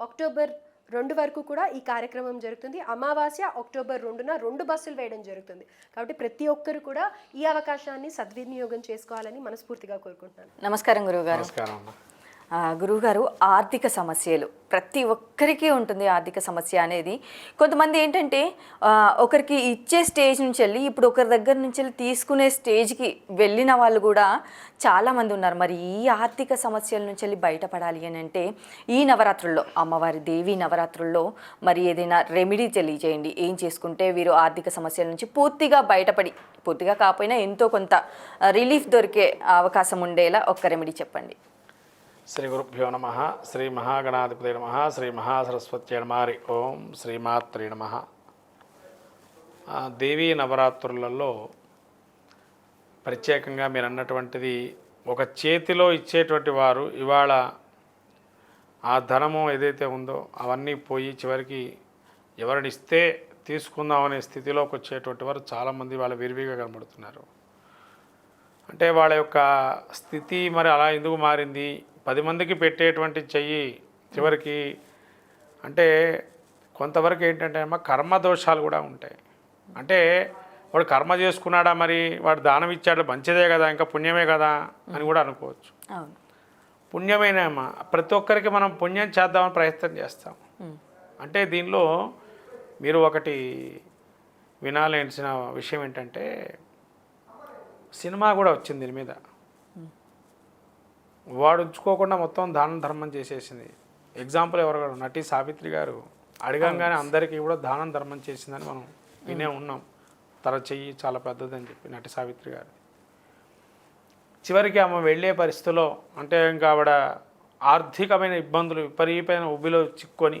October రెండు వరకు కూడా ఈ కార్యక్రమం జరుగుతుంది. అమావాస్య అక్టోబర్ రెండున రెండు బస్సులు వేయడం జరుగుతుంది. కాబట్టి ప్రతి ఒక్కరు కూడా ఈ అవకాశాన్ని సద్వినియోగం చేసుకోవాలని మనస్ఫూర్తిగా కోరుకుంటున్నాను. నమస్కారం అమ్మా. ఆ, గురువుగారు ఆర్థిక సమస్యలు. ప్రతి ఒక్కరికి ఉంటుంది ఆర్థిక సమస్య అనేది. కొంతమంది ఏంటంటే ఒకరికి ఇచ్చే స్టేజ్ నుంచి వెళ్ళి ఇప్పుడు ఒకరి దగ్గర నుంచి వెళ్ళి తీసుకునే స్టేజ్కి వెళ్ళిన వాళ్ళు కూడా చాలామంది ఉన్నారు. మరి ఈ ఆర్థిక సమస్యల నుంచి వెళ్ళి బయటపడాలి అని అంటే ఈ నవరాత్రుల్లో అమ్మవారి దేవి నవరాత్రుల్లో మరి ఏదైనా రెమెడీ తెలియజేయండి. ఏం చేసుకుంటే వీరు ఆర్థిక సమస్యల నుంచి పూర్తిగా బయటపడి పూర్తిగా కాకపోయినా ఎంతో కొంత రిలీఫ్ దొరికే అవకాశం ఉండేలా ఒక్క రెమెడీ చెప్పండి. శ్రీ గురుభ్యో నమ శ్రీ మహాగణాధిపతి నమ శ్రీ మహాసరస్వతి నమారి ఓం శ్రీమాత్రి నమ. దేవీ నవరాత్రులలో ప్రత్యేకంగా మీరు అన్నటువంటిది ఒక చేతిలో ఇచ్చేటువంటి వారు ఇవాళ ఆ ధనము ఏదైతే ఉందో అవన్నీ పోయి చివరికి ఎవరినిస్తే తీసుకుందామనే స్థితిలోకి వచ్చేటువంటి వారు చాలామంది వాళ్ళ విరివిగా కనబడుతున్నారు. అంటే వాళ్ళ యొక్క స్థితి మరి అలా ఎందుకు మారింది? పది మందికి పెట్టేటువంటి చెయ్యి చివరికి అంటే కొంతవరకు ఏంటంటే అమ్మ కర్మ దోషాలు కూడా ఉంటాయి. అంటే వాడు కర్మ చేసుకున్నాడా మరి? వాడు దానం ఇచ్చాడు మంచిదే కదా ఇంకా పుణ్యమే కదా అని కూడా అనుకోవచ్చు. పుణ్యమైన అమ్మ ప్రతి ఒక్కరికి మనం పుణ్యం చేద్దామని ప్రయత్నం చేస్తాం. అంటే దీనిలో మీరు ఒకటి వినాల్సిన విషయం ఏంటంటే సినిమా కూడా వచ్చింది దీని మీద. వాడు ఉంచుకోకుండా మొత్తం దానం ధర్మం చేసేసింది. ఎగ్జాంపుల్ ఎవరు నటి సావిత్రి గారు అడగంగానే అందరికీ కూడా దానం ధర్మం చేసిందని మనం వినే ఉన్నాం. తన చెయ్యి చాలా పెద్దదని చెప్పి నటి సావిత్రి గారు. చివరికి ఆమె వెళ్ళే పరిస్థితిలో అంటే ఇంకా ఆవిడ ఆర్థికమైన ఇబ్బందులు విపరీతమైన ఉబ్బిలో చిక్కొని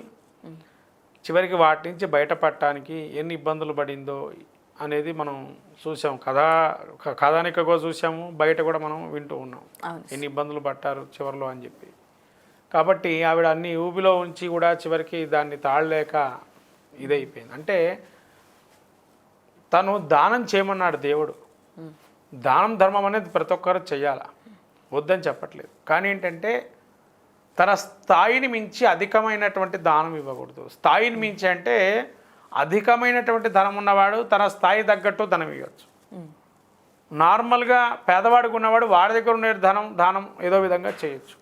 చివరికి వాటి నుంచి బయటపడటానికి ఎన్ని ఇబ్బందులు పడిందో అనేది మనం చూసాం. కథా కథానికగా చూసాము. బయట కూడా మనం వింటూ ఉన్నాం. ఎన్ని ఇబ్బందులు పట్టారు చివరిలో అని చెప్పి. కాబట్టి ఆవిడ అన్ని ఊబిలో ఉంచి కూడా చివరికి దాన్ని తాళలేక ఇదైపోయింది. అంటే తను దానం చేయమన్నాడు దేవుడు. దానం ధర్మం అనేది ప్రతి ఒక్కరు చెయ్యాల? వద్దని చెప్పట్లేదు. కానీ ఏంటంటే తన స్థాయిని మించి అధికమైనటువంటి దానం ఇవ్వకూడదు. స్థాయిని మించి అంటే అధికమైనటువంటి ధనం ఉన్నవాడు తన స్థాయి తగ్గట్టు ధనం ఇవ్వచ్చు. నార్మల్గా పేదవాడికి ఉన్నవాడు వాడి దగ్గర ఉండే ధనం దానం ఏదో విధంగా చేయొచ్చు.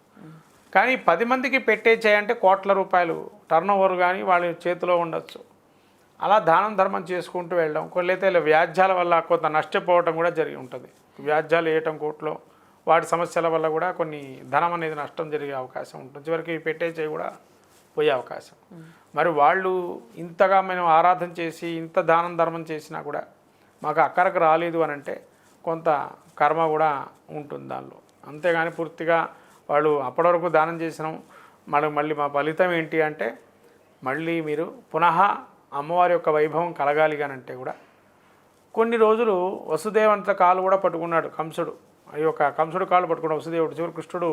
కానీ పది మందికి పెట్టే చేయంటే కోట్ల రూపాయలు టర్న్ ఓవర్ కానీ వాళ్ళ చేతిలో ఉండొచ్చు. అలా దానం ధర్మం చేసుకుంటూ వెళ్ళడం కొల్లైతే ఇలా వ్యాజ్యాల వల్ల కొంత నష్టపోవటం కూడా జరిగి ఉంటుంది. వ్యాజ్యాలు వేయటం కోట్లో వాటి సమస్యల వల్ల కూడా కొన్ని ధనం అనేది నష్టం జరిగే అవకాశం ఉంటుంది. చివరికి పెట్టే చేయి కూడా పోయే అవకాశం. మరి వాళ్ళు ఇంతగా మేము ఆరాధన చేసి ఇంత దానం ధర్మం చేసినా కూడా మాకు అక్కరకు రాలేదు అని అంటే కొంత కర్మ కూడా ఉంటుంది దానిలో. అంతేగాని పూర్తిగా వాళ్ళు అప్పటి వరకు దానం చేసినాం మనకు మళ్ళీ మా ఫలితం ఏంటి అంటే మళ్ళీ మీరు పునః అమ్మవారి యొక్క వైభవం కలగాలి అని అంటే కూడా కొన్ని రోజులు వసుదేవంత కాలు కూడా పట్టుకున్నాడు కంసుడు. ఈ యొక్క కంసుడు కాలు పట్టుకున్న వసుదేవుడు చివరి కృష్ణుడు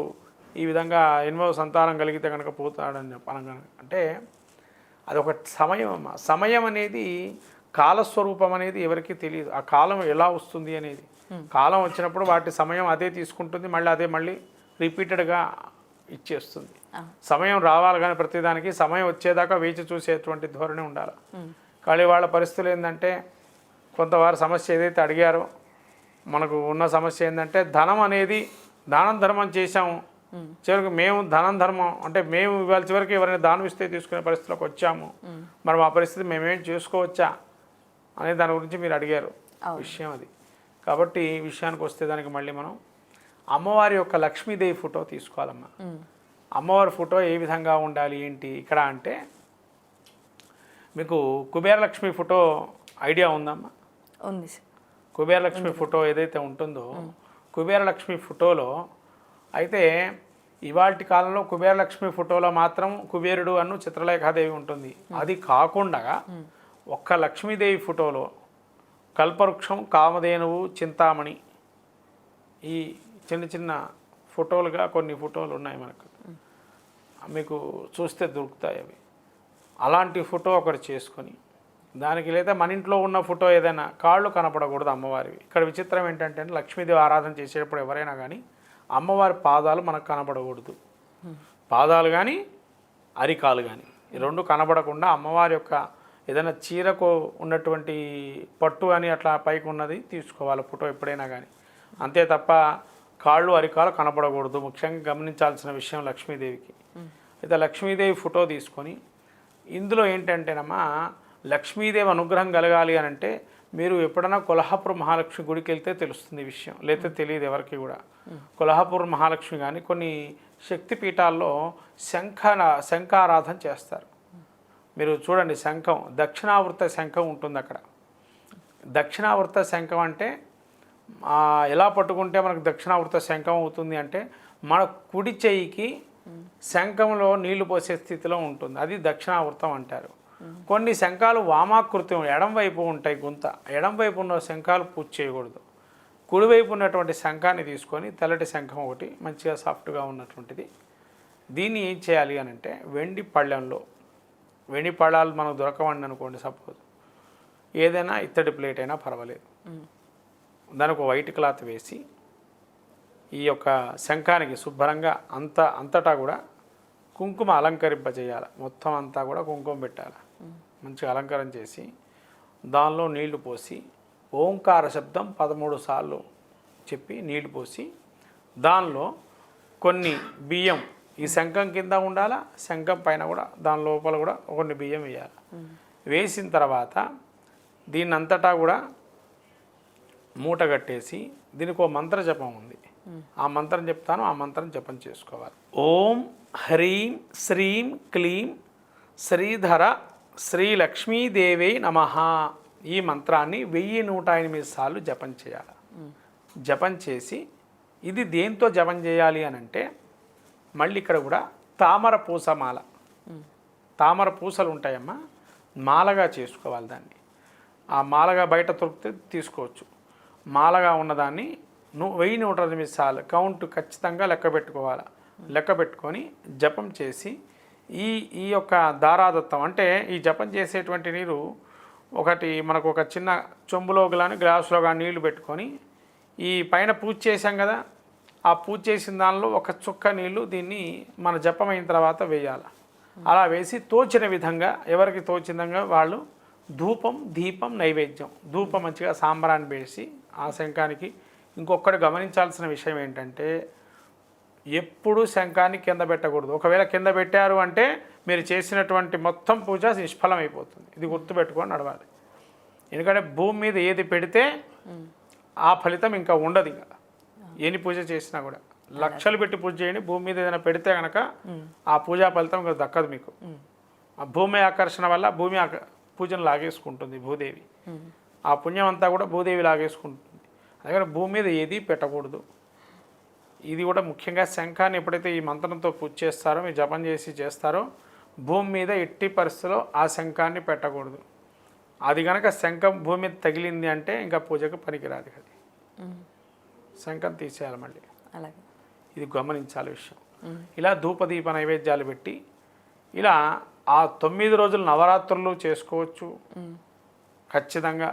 ఈ విధంగా ఎనిమిదవ సంతానం కలిగితే కనుక పోతాడని అనగా అంటే అదొక సమయం అమ్మ. సమయం అనేది కాలస్వరూపం అనేది ఎవరికీ తెలియదు. ఆ కాలం ఎలా వస్తుంది అనేది. కాలం వచ్చినప్పుడు వాటి సమయం అదే తీసుకుంటుంది మళ్ళీ అదే మళ్ళీ రిపీటెడ్గా ఇచ్చేస్తుంది. సమయం రావాలి కానీ ప్రతిదానికి సమయం వచ్చేదాకా వేచి చూసేటువంటి ధోరణి ఉండాలి. కానీ వాళ్ళ పరిస్థితులు ఏంటంటే కొంతవారు సమస్య ఏదైతే అడిగారో మనకు ఉన్న సమస్య ఏంటంటే ధనం అనేది దానం ధర్మం చేశాము చివరికి మేము ధనం ధర్మం అంటే మేము ఇవాళ చివరికి ఎవరైనా దానం ఇస్తే తీసుకునే పరిస్థితిలోకి వచ్చాము. మరి మా పరిస్థితి మేమేం చేసుకోవచ్చా అనే దాని గురించి మీరు అడిగారు. విషయం అది. కాబట్టి ఈ విషయానికి వస్తే దానికి మళ్ళీ మనం అమ్మవారి యొక్క లక్ష్మీదేవి ఫోటో తీసుకోవాలమ్మా. అమ్మవారి ఫోటో ఏ విధంగా ఉండాలి ఏంటి ఇక్కడ అంటే మీకు కుబేరలక్ష్మి ఫోటో ఐడియా ఉందమ్మా? ఉంది కుబేరలక్ష్మి ఫోటో ఏదైతే ఉంటుందో కుబేరలక్ష్మి ఫోటోలో అయితే ఇవాటి కాలంలో కుబేరలక్ష్మి ఫోటోలో మాత్రం కుబేరుడు అను చిత్రలేఖాదేవి ఉంటుంది. అది కాకుండా ఒక్క లక్ష్మీదేవి ఫోటోలో కల్పవృక్షం కామధేనువు చింతామణి ఈ చిన్న చిన్న ఫోటోలుగా కొన్ని ఫోటోలు ఉన్నాయి మనకు. మీకు చూస్తే దొరుకుతాయి అవి. అలాంటి ఫోటో ఒకటి చేసుకొని దానికి లేదా మన ఇంట్లో ఉన్న ఫోటో ఏదైనా కాళ్ళు కనపడకూడదు అమ్మవారివి. ఇక్కడ విచిత్రం ఏంటంటే లక్ష్మీదేవి ఆరాధన చేసేటప్పుడు ఎవరైనా కానీ అమ్మవారి పాదాలు మనకు కనబడకూడదు. పాదాలు కానీ అరికాలు కానీ ఈ రెండు కనబడకుండా అమ్మవారి యొక్క ఏదైనా చీరకు ఉన్నటువంటి పట్టు అని అట్లా పైకి ఉన్నది తీసుకోవాలి ఫోటో ఎప్పుడైనా కానీ అంతే తప్ప కాళ్ళు అరికాలు కనపడకూడదు ముఖ్యంగా గమనించాల్సిన విషయం లక్ష్మీదేవికి. అయితే లక్ష్మీదేవి ఫోటో తీసుకొని ఇందులో ఏంటంటేనమ్మా లక్ష్మీదేవి అనుగ్రహం కలగాలి అని అంటే మీరు ఎప్పుడైనా కొల్హాపూర్ మహాలక్ష్మి గుడికి వెళ్తే తెలుస్తుంది ఈ విషయం. లేకపోతే తెలియదు ఎవరికి కూడా. కొల్హాపూర్ మహాలక్ష్మి కానీ కొన్ని శక్తిపీఠాల్లో శంఖ శంఖారాధన చేస్తారు. మీరు చూడండి శంఖం దక్షిణావృత శంఖం ఉంటుంది అక్కడ. దక్షిణావృత శంఖం అంటే ఎలా పట్టుకుంటే మనకు దక్షిణావృత శంఖం అవుతుంది అంటే మన కుడి చెయ్యికి శంఖంలో నీళ్ళు పోసే స్థితిలో ఉంటుంది. అది దక్షిణావృతం అంటారు. కొన్ని శంఖాలు వామాకృతం ఎడంవైపు ఉంటాయి గుంత. ఎడంవైపు ఉన్న శంఖాలు పూజ చేయకూడదు. కుడివైపు ఉన్నటువంటి శంఖాన్ని తీసుకొని తెల్లటి శంఖం ఒకటి మంచిగా సాఫ్ట్గా ఉన్నటువంటిది. దీన్ని ఏం చేయాలి అని అంటే వెండి పళ్ళెంలో వెండి పళ్ళాలు మనకు దొరకవండి అనుకోండి సపోజ్. ఏదైనా ఇత్తడి ప్లేట్ అయినా పర్వాలేదు. దానికి ఒక వైట్ క్లాత్ వేసి ఈ యొక్క శంఖానికి శుభ్రంగా అంత అంతటా కూడా కుంకుమ అలంకరింపజేయాలి. మొత్తం అంతా కూడా కుంకుమ పెట్టాలి. మంచిగా అలంకారం చేసి దానిలో నీళ్ళు పోసి ఓంకార శబ్దం పదమూడు సార్లు చెప్పి నీళ్ళు పోసి దానిలో కొన్ని బియ్యం ఈ శంఖం కింద ఉండాలా శంఖం పైన కూడా దాని లోపల కూడా కొన్ని బియ్యం వేయాలి. వేసిన తర్వాత దీని అంతటా కూడా మూట కట్టేసి దీనికి ఒక మంత్ర జపం ఉంది. ఆ మంత్రం చెప్తాను ఆ మంత్రం జపం చేసుకోవాలి. ఓం హ్రీం శ్రీం క్లీం శ్రీధర శ్రీ లక్ష్మీదేవి నమ. ఈ మంత్రాన్ని వెయ్యి నూట ఎనిమిది సార్లు జపం చేయాలి. జపం చేసి ఇది దేంతో జపం చేయాలి అని అంటే మళ్ళీ ఇక్కడ కూడా తామర పూస మాల. తామర పూసలు ఉంటాయమ్మా. మాలగా చేసుకోవాలి దాన్ని. ఆ మాలగా బయట దొరికితే తీసుకోవచ్చు. మాలగా ఉన్నదాన్ని నువ్వు వెయ్యి నూట ఎనిమిది సార్లు కౌంట్ ఖచ్చితంగా లెక్క పెట్టుకోవాలి. లెక్క పెట్టుకొని జపం చేసి ఈ ఈ యొక్క ధారాదత్తం అంటే ఈ జపం చేసేటువంటి నీరు ఒకటి మనకు ఒక చిన్న చెంబులో కానీ గ్లాసులో కానీ నీళ్ళు పెట్టుకొని ఈ పైన పూజ చేసాం కదా ఆ పూజ చేసిన దానిలో ఒక చుక్క నీళ్ళు దీన్ని మన జపం అయిన తర్వాత వేయాలి. అలా వేసి తోచిన విధంగా ఎవరికి తోచిన వాళ్ళు ధూపం దీపం నైవేద్యం. ధూపం మంచిగా సాంబ్రాన్ని వేసి ఆ శంఖానికి ఇంకొకటి గమనించాల్సిన విషయం ఏంటంటే ఎప్పుడు శంఖాన్ని కింద పెట్టకూడదు. ఒకవేళ కింద పెట్టారు అంటే మీరు చేసినటువంటి మొత్తం పూజ నిష్ఫలం అయిపోతుంది ఇది గుర్తుపెట్టుకొని నడవాలి. ఎందుకంటే భూమి మీద ఏది పెడితే ఆ ఫలితం ఇంకా ఉండదు ఇంకా. ఎన్ని పూజ చేసినా కూడా. లక్షలు పెట్టి పూజ చేయండి భూమి మీద ఏదైనా పెడితే కనుక ఆ పూజా ఫలితం ఇంకా దక్కదు మీకు. ఆ భూమి ఆకర్షణ వల్ల భూమి ఆక- పూజను లాగేసుకుంటుంది భూదేవి. ఆ పుణ్యం అంతా కూడా భూదేవి లాగేసుకుంటుంది. అందుకని భూమి మీద ఏది పెట్టకూడదు. ఇది కూడా ముఖ్యంగా శంఖాన్ని ఎప్పుడైతే ఈ మంత్రంతో పూజ చేస్తారో మీరు జపం చేసి చేస్తారో భూమి మీద ఎట్టి పరిస్థితిలో ఆ శంఖాన్ని పెట్టకూడదు. అది కనుక శంఖం భూమి మీద తగిలింది అంటే ఇంకా పూజకు పనికిరాదు అది. శంఖం తీసేయాలి మళ్ళీ. అలాగే. ఇది గమనించాలి విషయం. ఇలా ధూపదీప నైవేద్యాలు పెట్టి ఇలా ఆ తొమ్మిది రోజులు నవరాత్రులు చేసుకోవచ్చు. ఖచ్చితంగా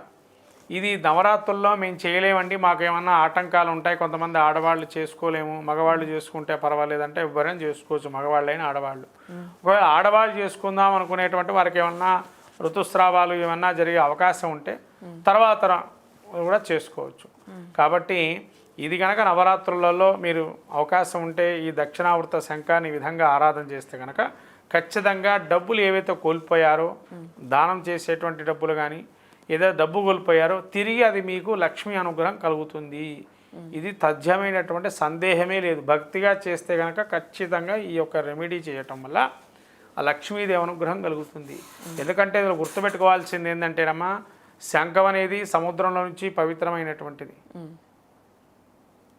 ఇది నవరాత్రుల్లో మేము చేయలేమండి మాకు ఏమన్నా ఆటంకాలు ఉంటాయి కొంతమంది ఆడవాళ్ళు చేసుకోలేము మగవాళ్ళు చేసుకుంటే పర్వాలేదంటే ఎవరైనా చేసుకోవచ్చు మగవాళ్ళైనా ఆడవాళ్ళు. ఒకవేళ ఆడవాళ్ళు చేసుకుందాం అనుకునేటువంటి వారికి ఏమన్నా ఋతుస్రావాలు ఏమన్నా జరిగే అవకాశం ఉంటే తర్వాత కూడా చేసుకోవచ్చు. కాబట్టి ఇది కనుక నవరాత్రులలో మీరు అవకాశం ఉంటే ఈ దక్షిణావృత శంఖాన్ని ఈ విధంగా ఆరాధన చేస్తే కనుక ఖచ్చితంగా డబ్బులు ఏవైతే కోల్పోయారో దానం చేసేటువంటి డబ్బులు కానీ ఏదో డబ్బు కోల్పోయారో తిరిగి అది మీకు లక్ష్మీ అనుగ్రహం కలుగుతుంది. ఇది తథ్యమైనటువంటి సందేహమే లేదు. భక్తిగా చేస్తే కనుక ఖచ్చితంగా ఈ యొక్క రెమెడీ చేయటం వల్ల ఆ లక్ష్మీదేవి అనుగ్రహం కలుగుతుంది. ఎందుకంటే ఇందులో గుర్తుపెట్టుకోవాల్సింది ఏంటంటేనమ్మా శంఖం అనేది సముద్రంలో నుంచి పవిత్రమైనటువంటిది.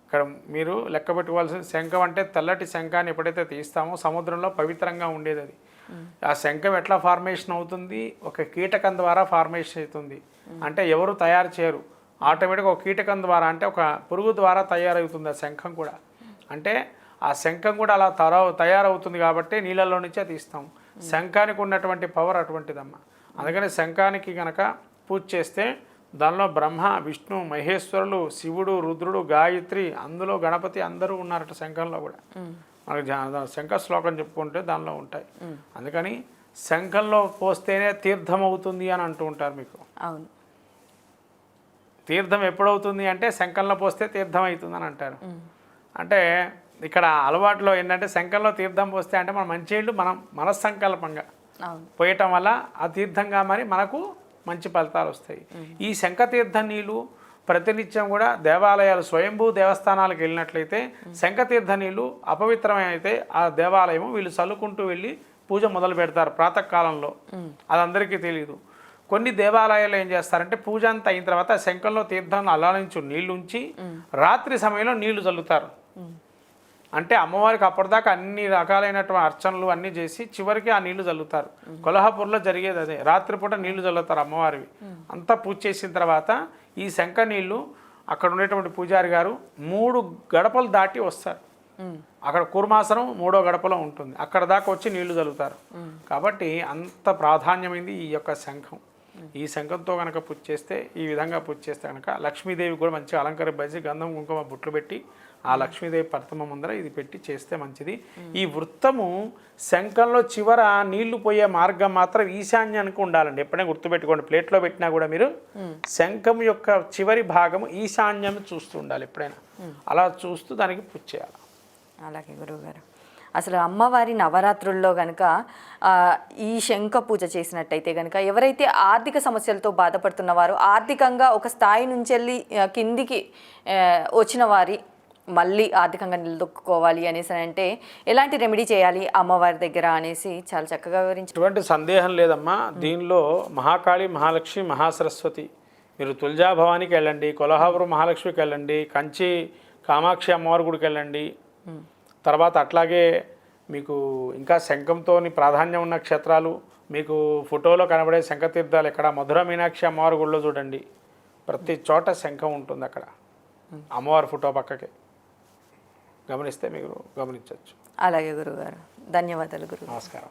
ఇక్కడ మీరు లెక్క పెట్టుకోవాల్సిన శంఖం అంటే తెల్లటి శంఖాన్ని ఎప్పుడైతే తీస్తామో సముద్రంలో పవిత్రంగా ఉండేది అది. ఆ శంఖం ఎట్లా ఫార్మేషన్ అవుతుంది? ఒక కీటకం ద్వారా ఫార్మేషన్ అవుతుంది. అంటే ఎవరు తయారు చేయరు. ఆటోమేటిక్గా ఒక కీటకం ద్వారా అంటే ఒక పురుగు ద్వారా తయారవుతుంది ఆ శంఖం కూడా. అంటే ఆ శంఖం కూడా అలా తర తయారవుతుంది కాబట్టి నీళ్ళల్లో నుంచే తీస్తాం. శంఖానికి ఉన్నటువంటి పవర్ అటువంటిదమ్మా. అందుకని శంఖానికి గనక పూజ చేస్తే దానిలో బ్రహ్మ విష్ణు మహేశ్వరులు శివుడు రుద్రుడు గాయత్రి అందులో గణపతి అందరూ ఉన్నారట శంఖంలో కూడా. మనకు శంఖ శ్లోకం చెప్పుకుంటే దానిలో ఉంటాయి. అందుకని శంఖంలో పోస్తేనే తీర్థం అవుతుంది అని అంటూ ఉంటారు మీకు. అవును. తీర్థం ఎప్పుడవుతుంది అంటే శంఖంలో పోస్తే తీర్థం అవుతుంది అని అంటారు. అంటే ఇక్కడ అలవాటులో ఏంటంటే శంఖంలో తీర్థం పోస్తే అంటే మన మంచినీళ్ళు మనం మనస్సంకల్పంగా పోయటం వల్ల ఆ తీర్థంగా మరి మనకు మంచి ఫలితాలు వస్తాయి. ఈ శంఖతీర్థ నీళ్ళు ప్రతినిత్యం కూడా దేవాలయాలు స్వయంభూ దేవస్థానాలకు వెళ్ళినట్లయితే శంఖతీర్థ నీళ్ళు అపవిత్రమైతే ఆ దేవాలయం వీళ్ళు చల్లుకుంటూ వెళ్ళి పూజ మొదలు పెడతారు ప్రాతకాలంలో. అది అందరికీ తెలియదు కొన్ని దేవాలయాలు ఏం చేస్తారంటే పూజ అంతా అయిన తర్వాత శంఖంలో తీర్థం అలా నుంచి నీళ్ళు ఉంచి రాత్రి సమయంలో నీళ్ళు చల్లుతారు. అంటే అమ్మవారికి అప్పటిదాకా అన్ని రకాలైనటువంటి అర్చనలు అన్నీ చేసి చివరికి ఆ నీళ్ళు చల్లుతారు. కొల్హాపూర్లో జరిగేది అదే. రాత్రిపూట నీళ్ళు చల్లుతారు అమ్మవారివి. అంతా పూజ చేసిన తర్వాత ఈ శంఖ నీళ్ళు అక్కడ ఉండేటువంటి పూజారి గారు మూడు గడపలు దాటి వస్తారు. అక్కడ కూర్మాసనం మూడో గడపలో ఉంటుంది. అక్కడ దాకా వచ్చి నీళ్ళు చల్లుతారు కాబట్టి అంత ప్రాధాన్యమైంది ఈ యొక్క శంఖం. ఈ శంఖంతో కనుక పూజ చేస్తే ఈ విధంగా పూజ చేస్తే కనుక లక్ష్మీదేవి కూడా మంచిగా అలంకరింపజేసి గంధం కుంకుమ బుట్లు పెట్టి ఆ లక్ష్మీదేవి ప్రతిమ ముందర ఇది పెట్టి చేస్తే మంచిది. ఈ వృత్తము శంఖంలో చివర నీళ్ళు పోయే మార్గం మాత్రం ఈశాన్యానికి ఉండాలండి. ఎప్పుడైనా గుర్తుపెట్టుకోండి. ప్లేట్లో పెట్టినా కూడా మీరు శంఖం యొక్క చివరి భాగము ఈశాన్యం చూస్తూ ఉండాలి ఎప్పుడైనా. అలా చూస్తూ దానికి పూజ చేయాలి. అలాగే గురువుగారు. అసలు అమ్మవారి నవరాత్రుల్లో కనుక ఈ శంఖ పూజ చేసినట్టయితే కనుక ఎవరైతే ఆర్థిక సమస్యలతో బాధపడుతున్న వారు ఆర్థికంగా ఒక స్థాయి నుంచి వెళ్ళి కిందికి వచ్చిన వారి మళ్ళీ ఆర్థికంగా నిలదొక్కుకోవాలి అనేసి అని అంటే ఎలాంటి రెమెడీ చేయాలి అమ్మవారి దగ్గర అనేసి చాలా చక్కగా వివరించారు. ఎటువంటి సందేహం లేదమ్మా. దీనిలో మహాకాళి మహాలక్ష్మి మహాసరస్వతి. మీరు తులజా భవానికి వెళ్ళండి కొల్హాపురం మహాలక్ష్మికి వెళ్ళండి కంచి కామాక్షి అమ్మవారి గుడికి వెళ్ళండి. తర్వాత అట్లాగే మీకు ఇంకా శంఖంతో ప్రాధాన్యం ఉన్న క్షేత్రాలు మీకు ఫోటోలో కనబడే శంఖతీర్థాలు ఎక్కడ? మధుర మీనాక్షి అమ్మవారి గుడిలో చూడండి. ప్రతి చోట శంఖం ఉంటుంది అక్కడ. అమ్మవారి ఫోటో పక్కకే. గమనిస్తే మీరు గమనించవచ్చు. అలాగే గురువుగారు ధన్యవాదాలు గురువు నమస్కారం.